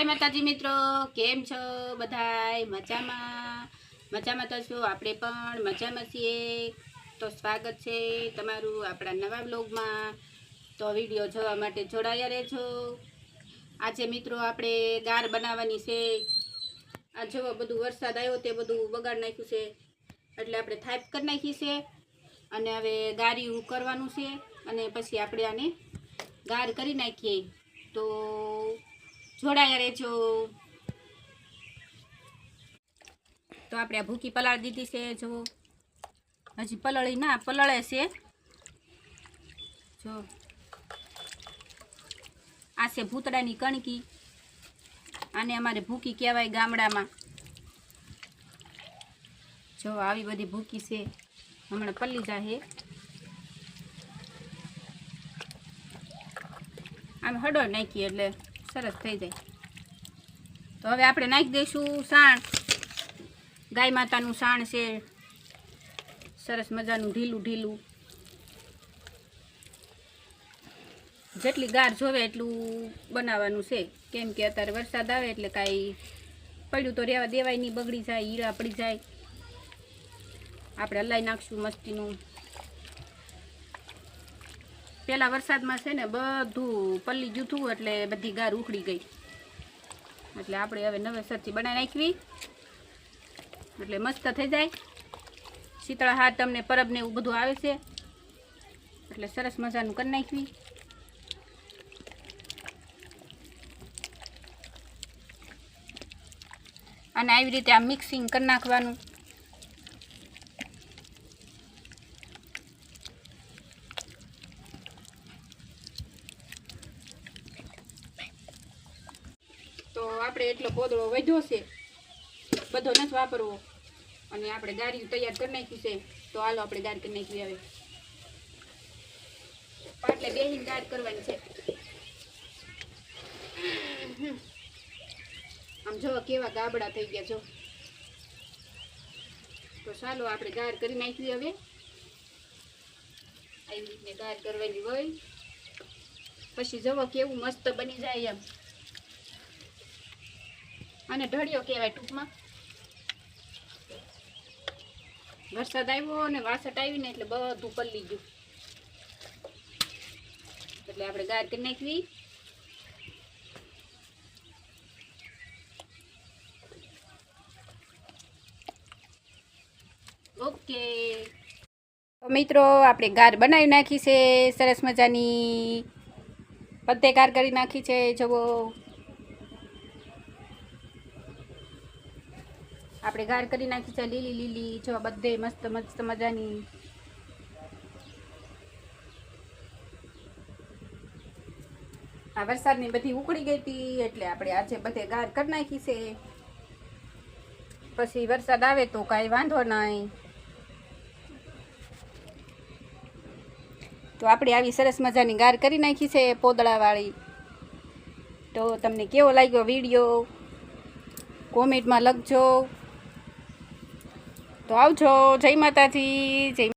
જય માતાજી મિત્રો, કેમ છો બધાય? મજામાં? મજામાં તો છો આપણે પણ, મજામાં છીએ. તો સ્વાગત છે તમારું આપણા નવા બ્લોગમાં તો વીડિયો જોવા માટે જોડાયા રહેજો. આજે મિત્રો આપણે ગાર બનાવવાની છે. આ જો બધું વરસાદ આવ્યો તે બધું બગાડ નાખ્યું છે. એટલે આપણે થાપ કરી નાખી છે. અને હવે ગારી કરવાનું છે. અને પછી આપણે આને ગાર કરી નાખીએ. તો જોડાયા રહેજો. તો આપણે આ ભૂકી પલાળી દીધી છે, જો. હજી પલળી ના, પલળે છે. જો. આ છે ભૂતડાની કણકી. આને અમારે ભૂકી કહેવાય ગામડામાં. જો, આવી બધી ભૂકી છે. હમણાં પલ્લી જાહે. આમ હડો નાખીએ એટલે. સરસ થઈ જાય. તો હવે આપણે નાખી દઈશું સાણ. ગાય માતાનું સાણ છે. સરસ મજાનું ઢીલું ઢીલું. જેટલી ગાર જોવે એટલું બનાવવાનું છે. કેમ કે અત્યારે વરસાદ આવે એટલે કાંઈ પડ્યું તો રહેવા દેવાય નહીં, બગડી જાય, હીરા પડી જાય. આપણે હલાઈ નાખશું મસ્તીનું. પેલા વરસાદમાં છે ને બધું પલ્લી જૂથું એટલે બધી ગાર ઉખડી ગઈ. એટલે આપણે હવે નવેસરથી બનાવી નાખવી. એટલે મસ્ત થઈ જાય. શીતળા હાથ તમને પરબ ને એવું બધું આવે છે. એટલે સરસ મજાનું કરી નાખવી. અને આવી રીતે આ મિક્સિંગ કરી નાખવાનું. તો આપણે એટલો કોદળો વધ્યો છે. બધો નથી વાપરવો. અને આપણે ગાડી તૈયાર કરી નાખ્યું છે. તો હાલો આપણે ગાડી કરી નાખી હવે. પાટલે બેહીને ગાડ કરવાની છે. આમ જો કેવા ગાબડા થઈ ગયા જો. તો ચાલો આપણે ગાર કરી નાખી હવે. આવી રીતે ગાર કરવાની હોય. પછી જવો કેવું મસ્ત બની જાય એમ. અને ઢળિયો કહેવાય ટૂંકમાં. વરસાદ આવ્યો અને વાસટ આવીને એટલે બધું પલ્લી ગયું. એટલે આપણે ગાર કરી નાખવી. ઓકે. મિત્રો, આપણે ગાર બનાવી નાખી છે. સરસ મજાની. બધે ગાર કરી નાખી છે. જુઓ. આપણે ગાર કરી નાખી છે, લીલી લીલી, જો બધે મસ્ત મસ્ત મજાની. આ વરસાદની બધી ઉકળી ગઈ હતી, એટલે આપણે આજે બધે ગાર કરી નાખી છે. પછી વરસાદ આવે તો કાંઈ વાંધો નહીં. તો આપણે આવી સરસ મજાની ગાર કરી નાખી છે પોદળાવાળી. તો તમને કેવો લાગ્યો વીડિયો? કોમેન્ટમાં લખજો. તો આવજો. જય માતાજી. જય